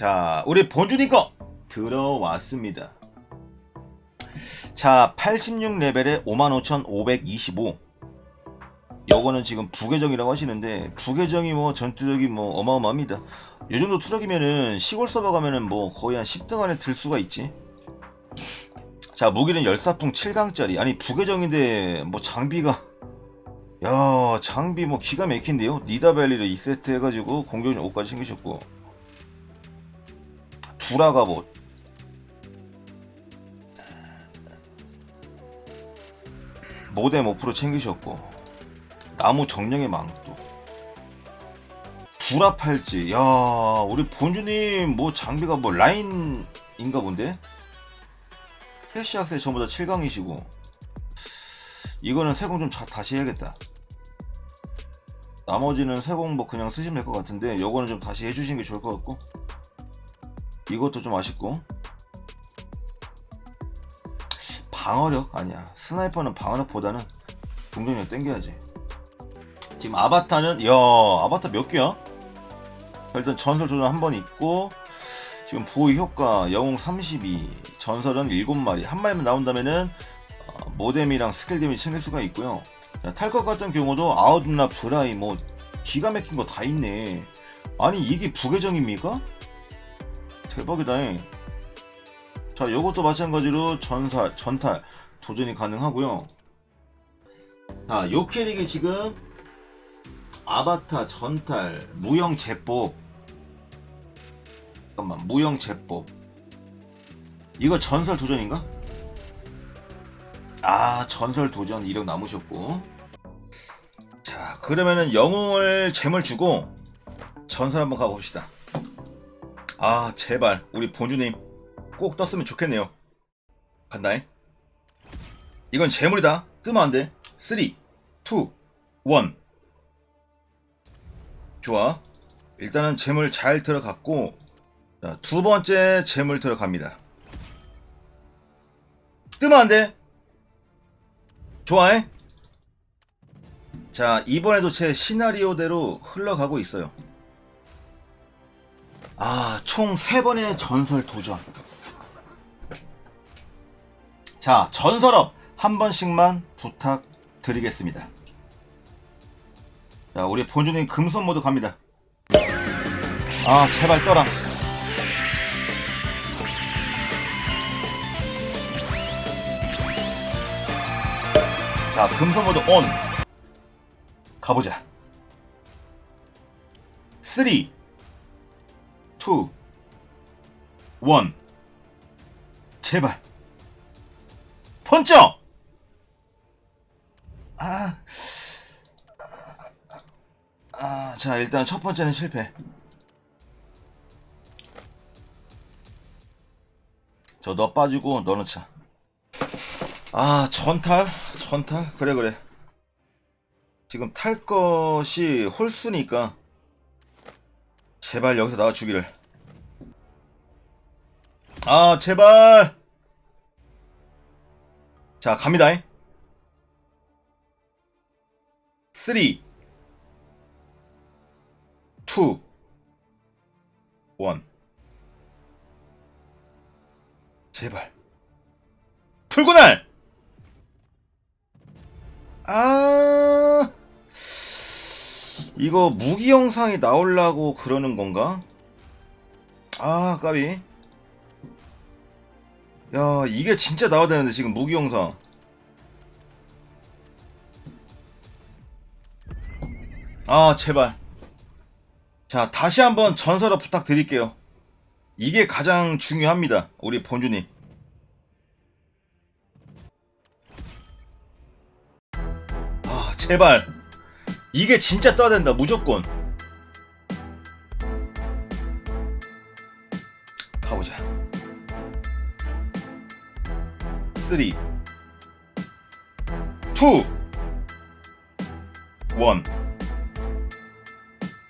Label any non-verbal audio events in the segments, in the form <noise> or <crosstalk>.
자, 우리 본준이 거 들어왔습니다. 자, 86레벨에 55,525. 요거는 지금 부계정이라고 하시는데 부계정이 뭐 전투력이 뭐 어마어마합니다. 요 정도 투력이면은 시골 서버 가면은 뭐 거의 한 10등 안에 들 수가 있지. 자, 무기는 열사풍 7강짜리. 아니 부계정인데 뭐 장비가 야, 장비 뭐 기가 막힌데요. 니다벨리를 2세트 해 가지고 공격력 5까지 챙기셨고 두라가 뭐. 모뎀 5% 챙기셨고 나무 정령의 망도 두라 팔찌. 야 우리 본주님 뭐 장비가 뭐 라인인가 본데? 패시 학생 전부 다 7강이시고. 이거는 세공 좀 자- 다시 해야겠다. 나머지는 세공 뭐 그냥 쓰시면 될 것 같은데 요거는 좀 다시 해주시는 게 좋을 것 같고 이것도 좀 아쉽고. 방어력? 아니야. 스나이퍼는 방어력보다는 공격력 땡겨야지. 지금 아바타는 야 아바타 몇 개야? 일단 전설 도전 한 번 있고 지금 보호 효과 영웅 32 전설은 7마리. 한 마리만 나온다면은 어, 모뎀이랑 스킬 데미지 챙길 수가 있고요. 탈것 같은 경우도 아웃나 브라이 뭐 기가 막힌 거 다 있네. 아니 이게 부계정입니까? 대박이다. 자, 요것도 마찬가지로 전살, 전탈 도전이 가능하고요. 자, 요 캐릭이 지금 아바타 전탈 무형 제법 잠깐만 무형 제법 이거 전설 도전인가? 아 전설 도전 이력 남으셨고 자 그러면은 영웅을 잼을 주고 전설 한번 가봅시다 아 제발. 우리 본주님 꼭 떴으면 좋겠네요. 간다잉. 이건 재물이다. 뜨면 안돼. 3 2 1 좋아. 일단은 재물 잘 들어갔고 자, 두 번째 재물 들어갑니다. 뜨면 안돼. 좋아해. 자 이번에도 제 시나리오대로 흘러가고 있어요 아, 총 3번의 전설 도전. 자, 전설업 한 번씩만 부탁드리겠습니다. 자, 우리 본주님 금손 모드 갑니다. 아, 제발 떠라. 자, 금손 모드 온. 가보자. 3 2, 1. 제발. 번쩍! 아. 아, 자, 일단 첫 번째는 실패. 저 너 빠지고 너는 차. 아, 전탈? 전탈? 그래, 그래. 지금 탈 것이 홀수니까 제발 여기서 나와 주기를. 아, 제발. 자, 갑니다. 3 2 1 제발. 풀고날! 이거 무기 영상이 나오려고 그러는 건가? 아, 까비. 야, 이게 진짜 나와야 되는데, 지금 무기 영상. 아, 제발. 자, 다시 한번 전설업 부탁드릴게요. 이게 가장 중요합니다. 우리 본주님. 아, 제발. 이게 진짜 떠야 된다, 무조건. 가보자. 3, 2, 1.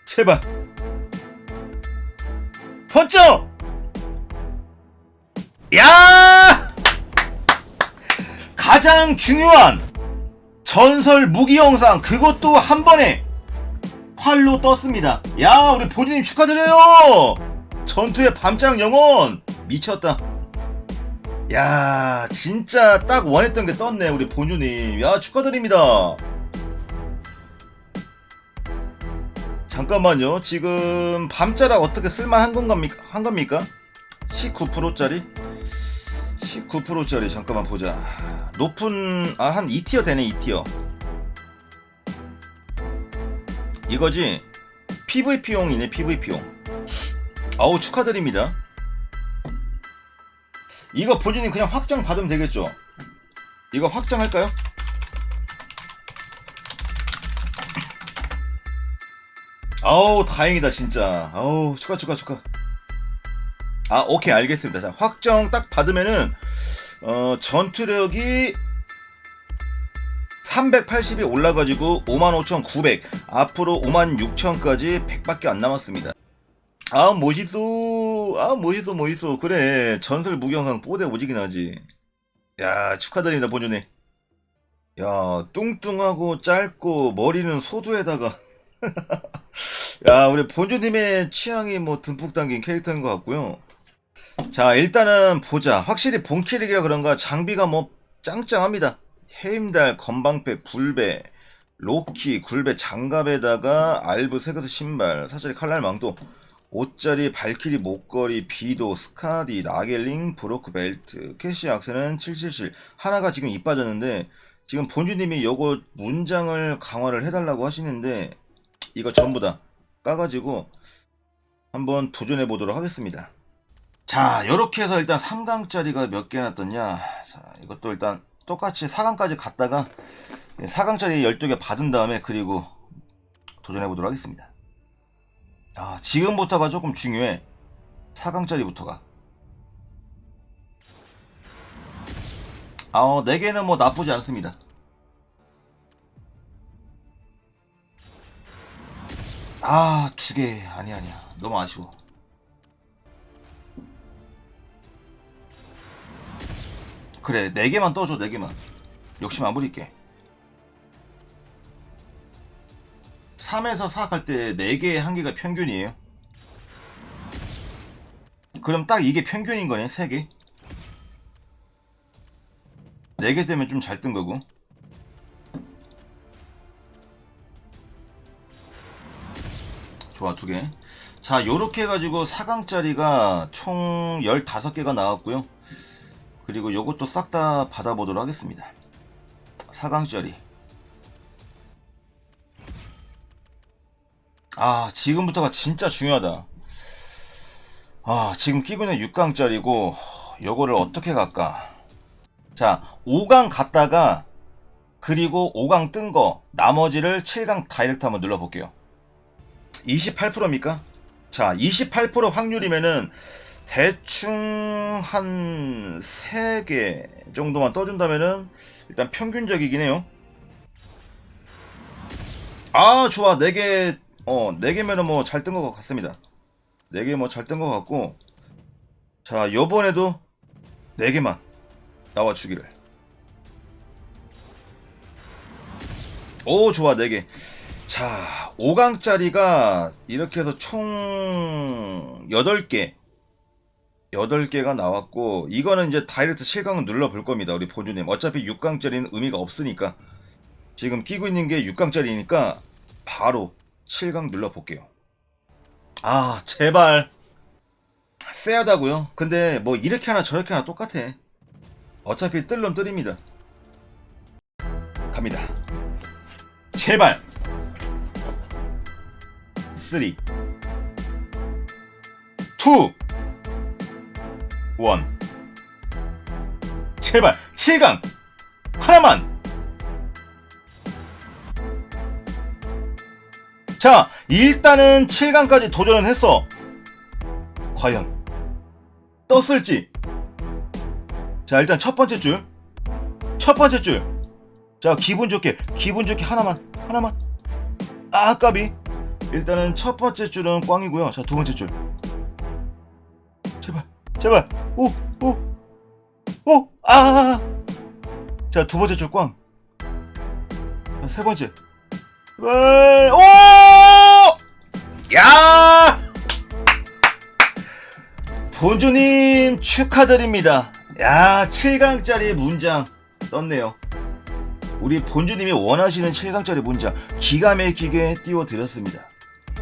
제발. 번쩍! 야! 가장 중요한 전설 무기 영상 그것도 한 번에 활로 떴습니다. 야, 우리 본인님 축하드려요. 전투의 밤장 영혼 미쳤다. 야 진짜 딱 원했던 게 떴네 우리 본주님. 야 축하드립니다. 잠깐만요. 지금 밤자락 어떻게 쓸만한 건 겁니까? 한 겁니까? 19%짜리? 19%짜리 잠깐만 보자. 높은 아 한 2티어 되네 2티어. 이거지. PVP용이네 PVP용. 아우 축하드립니다. 이거 본인이 그냥 확장 받으면 되겠죠? 이거 확장할까요? 아우 다행이다 진짜. 아우 축하 축하 축하. 아 오케이 알겠습니다. 자 확정 딱 받으면은 어 전투력이 380이 올라가지고 55,900 앞으로 56,000까지 100밖에 안 남았습니다. 아 멋있어. 아 멋있어 멋있어. 그래. 전설 무경상 뽀대 오지긴 하지. 야 축하드립니다 본주님 야 뚱뚱하고 짧고 머리는 소두에다가. <laughs> 야 우리 본주님의 취향이 뭐 듬뿍 담긴 캐릭터인 것 같고요 자 일단은 보자. 확실히 본 캐릭이라 그런가 장비가 뭐 짱짱합니다. 해임달 건방패 불배 로키 굴배 장갑에다가 알브 세그스 신발 사찰이 칼날 망토 5짜리 발키리 목걸이, 비도, 스카디, 나겔링, 브로크 벨트, 캐시 악세는 777 하나가 지금 이 빠졌는데 지금 본주님이 요거 문장을 강화를 해달라고 하시는데 이거 전부 다 까가지고 한번 도전해 보도록 하겠습니다. 자 요렇게 해서 일단 3강짜리가 몇 개나 떴냐 자 이것도 일단 똑같이 4강까지 갔다가 4강짜리 12개 받은 다음에 그리고 도전해 보도록 하겠습니다. 아, 지금부터가 조금 중요해. 4강짜리부터가. 아, 어, 4개는 뭐 나쁘지 않습니다. 아, 2개. 아니, 아니야. 너무 아쉬워. 그래, 4개만 떠줘, 4개만. 욕심 안 부릴게. 3에서 4 갈 때 4개의 한계가 평균이에요. 그럼 딱 이게 평균인 거네, 3개. 4개 되면 좀 잘 뜬 거고. 좋아, 2개. 자, 요렇게 해가지고 4강짜리가 총 15개가 나왔고요. 그리고 요것도 싹 다 받아보도록 하겠습니다. 4강짜리. 아, 지금부터가 진짜 중요하다. 아, 지금 끼고 있는 6강짜리고, 요거를 어떻게 갈까? 자, 5강 갔다가, 그리고 5강 뜬 거, 나머지를 7강 다이렉트 한번 눌러볼게요. 28%입니까? 자, 28% 확률이면은, 대충 한 3개 정도만 떠준다면은, 일단 평균적이긴 해요. 아, 좋아. 4개 어, 4개면은 뭐 잘 뜬 것 같습니다. 4개 뭐 잘 뜬 것 같고, 자, 요번에도 4개만 나와주기를. 오, 좋아, 4개. 자, 5강짜리가 이렇게 해서 총 8개. 8개가 나왔고, 이거는 이제 다이렉트 7강은 눌러볼 겁니다. 우리 본주님. 어차피 6강짜리는 의미가 없으니까. 지금 끼고 있는 게 6강짜리니까 바로 7강 눌러볼게요. 아, 제발. 쎄하다고요? 근데 뭐 이렇게 하나 저렇게 하나 똑같아. 어차피 뜰놈 뜰입니다. 갑니다. 제발. 3 2 1 제발 7강 하나만 자, 일단은 7강까지 도전을 했어. 과연 떴을지. 자, 일단 첫 번째 줄. 첫 번째 줄. 자, 기분 좋게, 기분 좋게 하나만, 하나만. 아, 까비. 일단은 첫 번째 줄은 꽝이고요. 자, 두 번째 줄. 제발, 제발. 오, 오, 오, 아. 자, 두 번째 줄 꽝. 자, 세 번째. 제발, 오! 야! 본주님 축하드립니다. 야 7강짜리 문장 떴네요. 우리 본주님이 원하시는 7강짜리 문장 기가 막히게 띄워드렸습니다.